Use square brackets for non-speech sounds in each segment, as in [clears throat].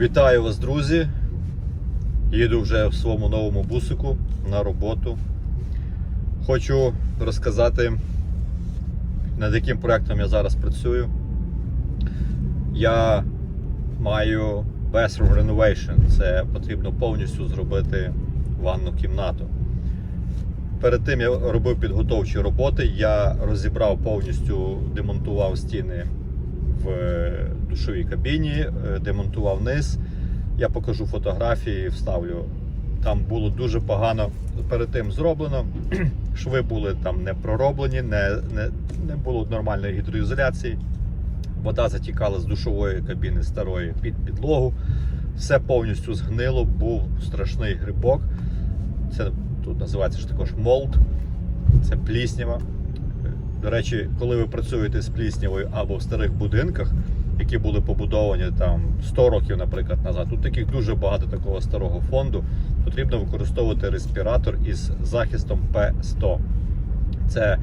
Вітаю вас, друзі! Їду вже в своєму новому бусику на роботу. Хочу розказати, над яким проєктом я зараз працюю. Я маю bathroom renovation. Це потрібно повністю зробити ванну кімнату. Перед тим я робив підготовчі роботи. Я розібрав повністю, демонтував стіни в душовій кабіні, е, демонтував низ. Я покажу фотографії, вставлю. Там було дуже погано перед тим зроблено. [clears throat] Шви були там не пророблені, не, не, не було нормальної гідроізоляції. Вода затікала з душової кабіни старої під підлогу. Все повністю згнило, був страшний грибок. Це тут називається ж також молд. Це пліснява. До речі, коли ви працюєте з пліснявою або в старих будинках, які були побудовані там 100 років, наприклад, назад, тут таких дуже багато такого старого фонду, потрібно використовувати респіратор із захистом P100. Це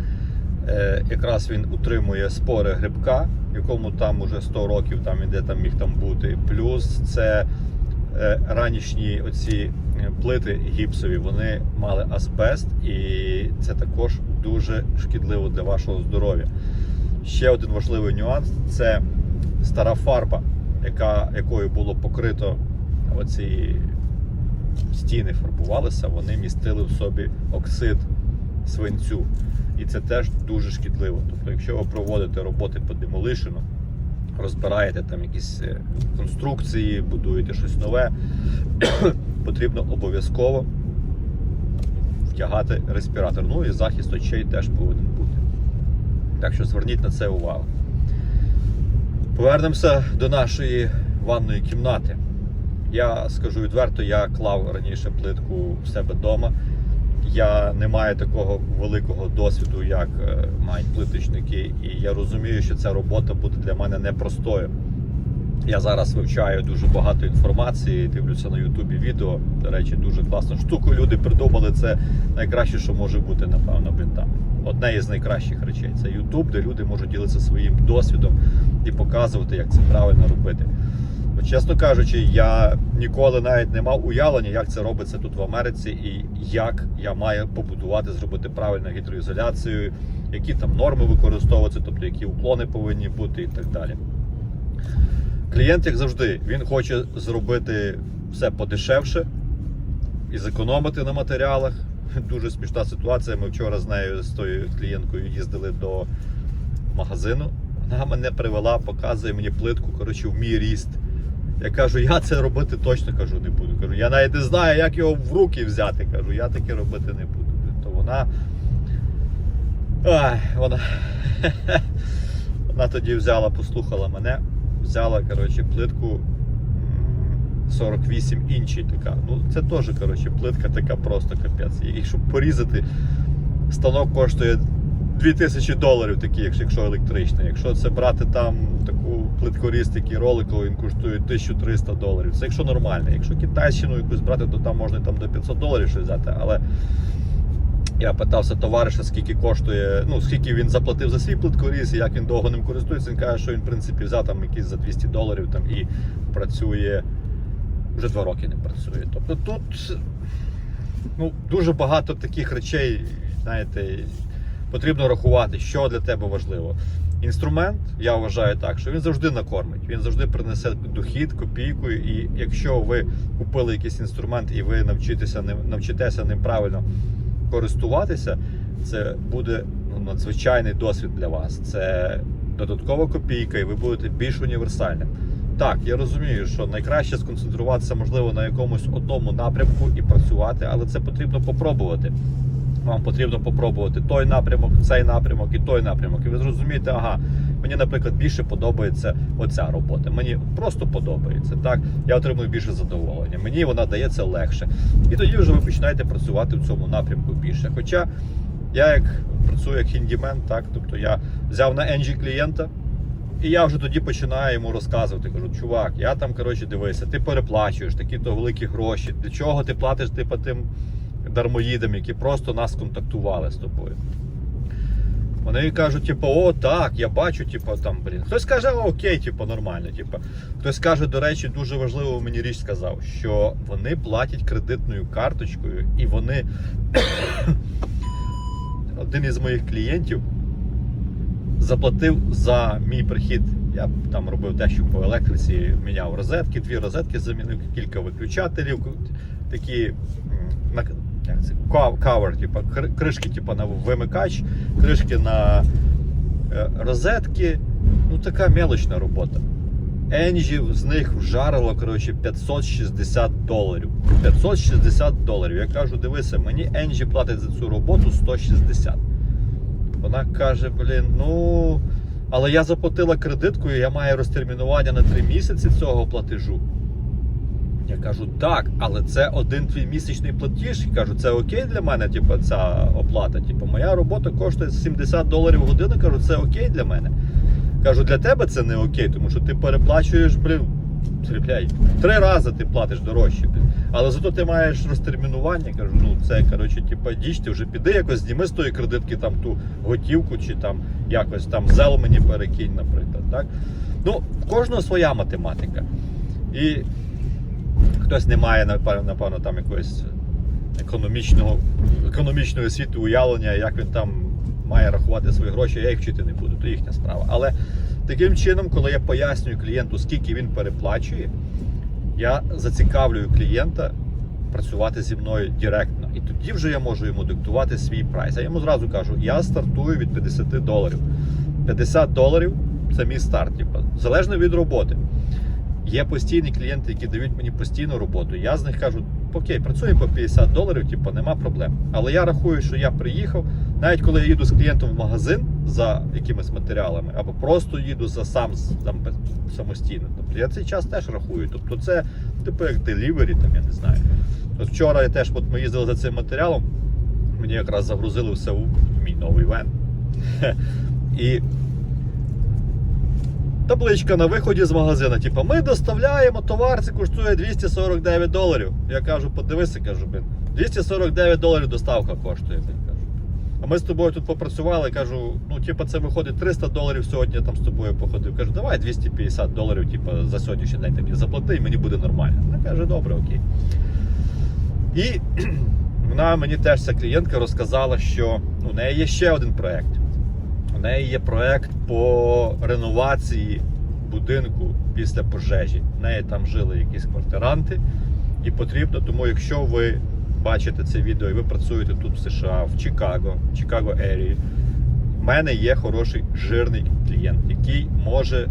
е, якраз він утримує спори грибка, якому там уже 100 років там і де там міг там бути. Плюс це ранішні оці е, плити гіпсові, вони мали асбест, і це також дуже шкідливо для вашого здоров'я. Ще один важливий нюанс це стара фарба, яка, якою було покрито оці стіни фарбувалися, вони містили в собі оксид свинцю. І це теж дуже шкідливо. Тобто, якщо ви проводите роботи по демолишену, розбираєте там якісь е, конструкції, будуєте щось нове, [coughs] потрібно обов'язково втягати респіратор. Ну і захист очей теж повинен бути. Так що зверніть на це увагу. Повернемося до нашої ванної кімнати. Я скажу відверто, я клав раніше плитку в себе вдома. Я не маю такого великого досвіду, як е, мають плиточники, і я розумію, що ця робота буде для мене непростою. Я зараз вивчаю дуже багато інформації, дивлюся на Ютубі відео. До речі, дуже класну штуку. Люди придумали це найкраще, що може бути, напевно, там. Одне із найкращих речей це Ютуб, де люди можуть ділитися своїм досвідом і показувати, як це правильно робити. Чесно кажучи, я ніколи навіть не мав уявлення, як це робиться тут в Америці, і як я маю побудувати, зробити правильну гідроізоляцію, які там норми використовуються, тобто які уклони повинні бути і так далі. Клієнт, як завжди, він хоче зробити все подешевше і зекономити на матеріалах. [laughs] Дуже смішна ситуація. Ми вчора з нею з тою клієнткою їздили до магазину. Вона мене привела, показує мені плитку коротше, в мій ріст. Я кажу, я це робити точно кажу, не буду. Кажу, я навіть не знаю, як його в руки взяти. Кажу, я таке робити не буду. То вона. Ай, вона. [laughs] вона тоді взяла, послухала мене, взяла коротше, плитку 48 інчі така. Ну, це теж коротше, плитка така просто капець. І щоб порізати, станок коштує 2000 доларів, такий, якщо електричний. Якщо це брати там таку плиткоріз, який роликовий, він коштує 1300 доларів. Це якщо нормально. Якщо китайщину якусь брати, то там можна там до 500 доларів щось взяти. Але я питався товариша, скільки коштує, ну скільки він заплатив за свій плиткоріз і як він довго ним користується. Він каже, що він в принципі взяв там якісь за 200 доларів там і працює. Вже два роки не працює. Тобто тут ну, дуже багато таких речей, знаєте, потрібно рахувати, що для тебе важливо. Інструмент, я вважаю так, що він завжди накормить, він завжди принесе дохід, копійку. І якщо ви купили якийсь інструмент і ви навчитеся ним, навчитеся ним правильно користуватися, це буде ну, надзвичайний досвід для вас. Це додаткова копійка, і ви будете більш універсальним. Так, я розумію, що найкраще сконцентруватися, можливо, на якомусь одному напрямку і працювати, але це потрібно попробувати. Вам потрібно попробувати той напрямок, цей напрямок і той напрямок. І ви зрозумієте, ага, мені, наприклад, більше подобається оця робота. Мені просто подобається. Так, я отримую більше задоволення. Мені вона дається легше. І тоді вже ви починаєте працювати в цьому напрямку більше. Хоча я як працюю як хіндімен, так, тобто я взяв на енджі клієнта. І я вже тоді починаю йому розказувати. Кажу, чувак, я там коротше дивися, ти переплачуєш такі то великі гроші. Для чого ти платиш типу, тим дармоїдам, які просто нас контактували з тобою? Вони кажуть, типу, о, так, я бачу, типу, там, блін. Хтось каже, окей, типу, нормально. Типу. Хтось каже, до речі, дуже важливо мені річ сказав, що вони платять кредитною карточкою, і вони. [coughs] Один із моїх клієнтів заплатив за мій прихід. Я там робив дещо по електриці, міняв розетки, дві розетки замінив, кілька виключателів, такі як це, кавер, типу, кришки типу, на вимикач, кришки на е, розетки. Ну, така мелочна робота. Енджі з них вжарило коротше, 560 доларів. 560 доларів. Я кажу, дивися, мені Енджі платить за цю роботу 160. Вона каже: блін, ну. Але я заплатила кредиткою, я маю розтермінування на 3 місяці цього платежу. Я кажу, так, але це один твій місячний платіж. Я кажу, це окей для мене, типу, ця оплата. Типу, моя робота коштує 70 доларів в годину. Кажу, це окей для мене. Кажу, для тебе це не окей, тому що ти переплачуєш, блін, тріпляй, три рази ти платиш дорожче. Але зато ти маєш розтермінування. Кажу, ну це коротше, типа діч, вже піди якось зніми з тої кредитки там ту готівку, чи там якось там зел мені перекинь, наприклад. Так? Ну, в кожного своя математика. І хтось не має, напевно, там якогось економічного, економічної освіти, уявлення, як він там має рахувати свої гроші, я їх вчити не буду, то їхня справа. Але таким чином, коли я пояснюю клієнту, скільки він переплачує, я зацікавлюю клієнта працювати зі мною директно. І тоді вже я можу йому диктувати свій прайс. Я йому зразу кажу, я стартую від 50 доларів. 50 доларів це мій старт, типу, залежно від роботи. Є постійні клієнти, які дають мені постійну роботу. Я з них кажу, окей, працюємо по 50 доларів, типу, нема проблем. Але я рахую, що я приїхав, навіть коли я їду з клієнтом в магазин за якимись матеріалами, або просто їду за сам там, самостійно. Тобто я цей час теж рахую. Тобто це типу як делівері, там я не знаю. От вчора я теж от ми їздили за цим матеріалом, мені якраз загрузили все у мій новий вен. [laughs] І табличка на виході з магазину. Типу, ми доставляємо товар, це коштує 249 доларів. Я кажу, подивися, кажу, блін, 249 доларів доставка коштує. Кажу. А ми з тобою тут попрацювали, кажу, ну, типу, це виходить 300 доларів сьогодні я там з тобою походив. Кажу, давай 250 доларів, типу, за сьогоднішній день ти заплати, і мені буде нормально. Вона каже, добре, окей. І [clears throat] вона мені теж ця клієнтка розказала, що у неї є ще один проект. У неї є проект по реновації будинку після пожежі. В неї там жили якісь квартиранти, і потрібно, тому якщо ви бачите це відео і ви працюєте тут в США, в Чикаго, в Чикаго Ерії, в мене є хороший жирний клієнт, який може.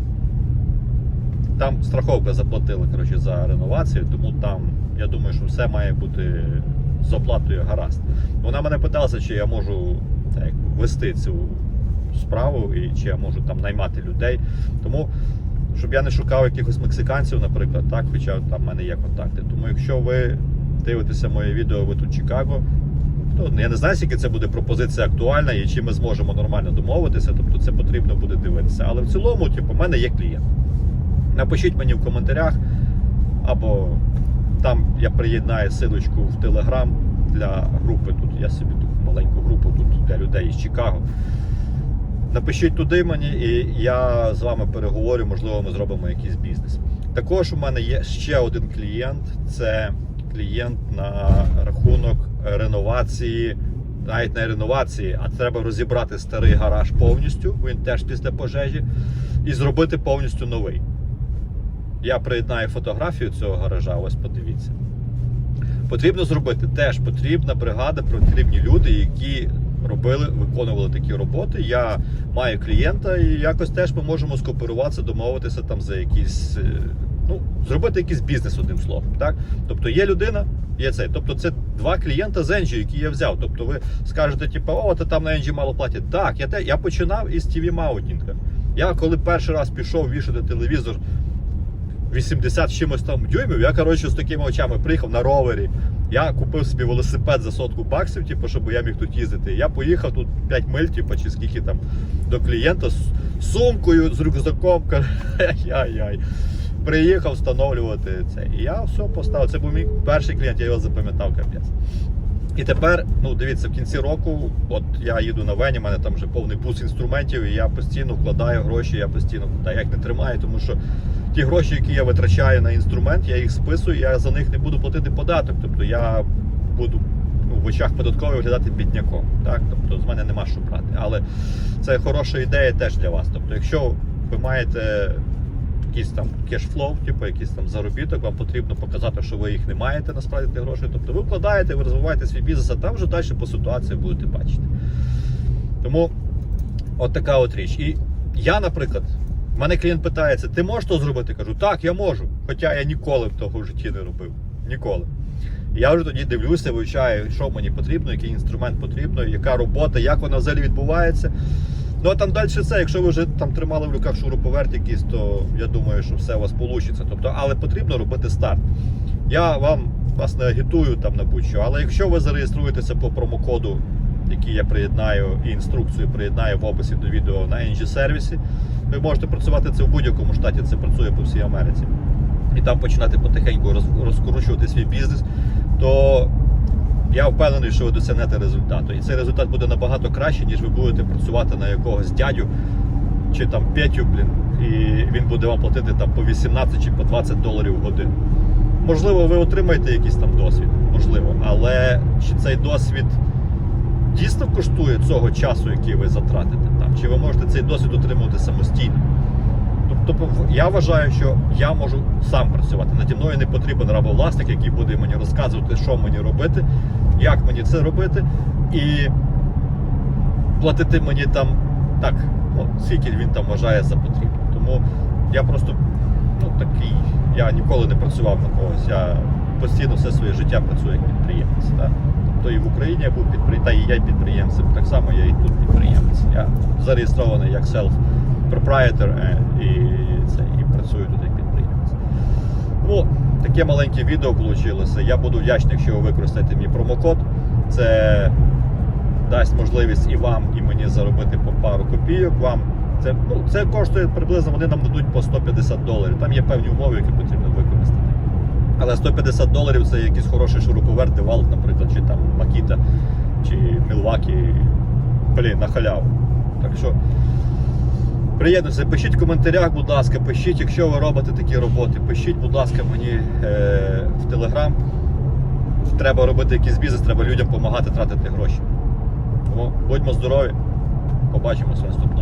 Там страховка заплатила коротше, за реновацію, тому там я думаю, що все має бути з оплатою гаразд. Вона мене питалася, чи я можу так, вести цю справу і чи я можу там наймати людей. Тому, щоб я не шукав якихось мексиканців, наприклад, так, хоча там в мене є контакти. Тому якщо ви дивитеся моє відео, ви тут Чикаго, я не знаю, скільки це буде пропозиція актуальна і чи ми зможемо нормально домовитися, тобто це потрібно буде дивитися. Але в цілому, типу, в мене є клієнт. Напишіть мені в коментарях, або там я приєднаю силочку в Телеграм для групи. Тут я собі таку маленьку групу тут для людей із Чикаго. Напишіть туди мені, і я з вами переговорю, можливо, ми зробимо якийсь бізнес. Також у мене є ще один клієнт. Це клієнт на рахунок реновації, навіть не реновації, а треба розібрати старий гараж повністю. Він теж після пожежі, і зробити повністю новий. Я приєднаю фотографію цього гаража, ось подивіться. Потрібно зробити теж потрібна бригада, потрібні люди, які робили, виконували такі роботи. Я маю клієнта, і якось теж ми можемо скооперуватися, домовитися там за якісь. е, Ну, зробити якийсь бізнес одним словом. Так? Тобто є людина, є цей. Тобто це два клієнта з Енджі, які я взяв. Тобто ви скажете, типу, о, ти там на Енджі мало платять. Так, я, те, я починав із TV маунтінга. Я коли перший раз пішов вішати телевізор 80 з чимось там дюймів, я коротше з такими очами приїхав на ровері. Я купив собі велосипед за сотку баксів, типу, щоб я міг тут їздити. Я поїхав тут 5 миль, типу, чи скільки там до клієнта з сумкою, з рюкзаком. [laughs] Ай-яй-яй. Приїхав встановлювати це. І я все поставив. Це був мій перший клієнт, я його запам'ятав капець. І тепер, ну дивіться, в кінці року, от я їду на Вені, в мене там вже повний бус інструментів, і я постійно вкладаю гроші, я постійно вкладаю, я їх не тримаю, тому що ті гроші, які я витрачаю на інструмент, я їх списую, я за них не буду платити податок. Тобто я буду ну, в очах податкової виглядати бідняком. Так? Тобто з мене нема що брати. Але це хороша ідея теж для вас. Тобто, якщо ви маєте якийсь там кешфлоу, типу якийсь там заробіток, вам потрібно показати, що ви їх не маєте насправді тих грошей. Тобто ви вкладаєте, ви розвиваєте свій бізнес, а там вже далі по ситуації будете бачити. Тому от така от річ. І я, наприклад, мене клієнт питається: ти можеш то зробити? Кажу, так, я можу. Хоча я ніколи б того в житті не робив. Ніколи. І я вже тоді дивлюся, вивчаю, що мені потрібно, який інструмент потрібно, яка робота, як вона взагалі відбувається. Ну а там далі це, якщо ви вже там тримали в руках шуруповерт якийсь, то я думаю, що все у вас вийде. Тобто, але потрібно робити старт. Я вам вас не агітую там на будь-що, але якщо ви зареєструєтеся по промокоду, який я приєднаю, і інструкцію приєднаю в описі до відео на NG сервісі, ви можете працювати це в будь-якому штаті, це працює по всій Америці. І там починати потихеньку роз- розкручувати свій бізнес, то я впевнений, що ви досягнете результату. І цей результат буде набагато краще, ніж ви будете працювати на якогось дядю чи там Петю, блін, і він буде вам платити там по 18 чи по 20 доларів в годину. Можливо, ви отримаєте якийсь там досвід, можливо, але чи цей досвід дійсно коштує цього часу, який ви затратите? Чи ви можете цей досвід отримувати самостійно? Тобто я вважаю, що я можу сам працювати. Наді мною не потрібен рабовласник, який буде мені розказувати, що мені робити, як мені це робити, і платити мені там так, ну, скільки він там вважає за потрібне. Тому я просто ну, такий, я ніколи не працював на когось. Я постійно все своє життя працюю як підприємець. Так? Тобто і в Україні я був підприємцем, та і я підприємцем. Так само я і тут підприємець. Я зареєстрований як self proprietor е, і, і працюю тут як підприємець. Ну, таке маленьке відео вийшло. Я буду вдячний, якщо ви використаєте мій промокод. Це дасть можливість і вам, і мені заробити по пару копійок. Вам це, ну, це коштує приблизно, вони нам дадуть по 150 доларів. Там є певні умови, які потрібно. Але 150 доларів це якийсь хороший шуруповерт, Девалт, наприклад, чи там Макіта, чи Мілвакі. Блін, на халяву. Так що приєднуйтеся, пишіть в коментарях, будь ласка, пишіть, якщо ви робите такі роботи, пишіть, будь ласка, мені е, в Телеграм. Треба робити якийсь бізнес, треба людям допомагати тратити гроші. Тому будьмо здорові. Побачимося відео.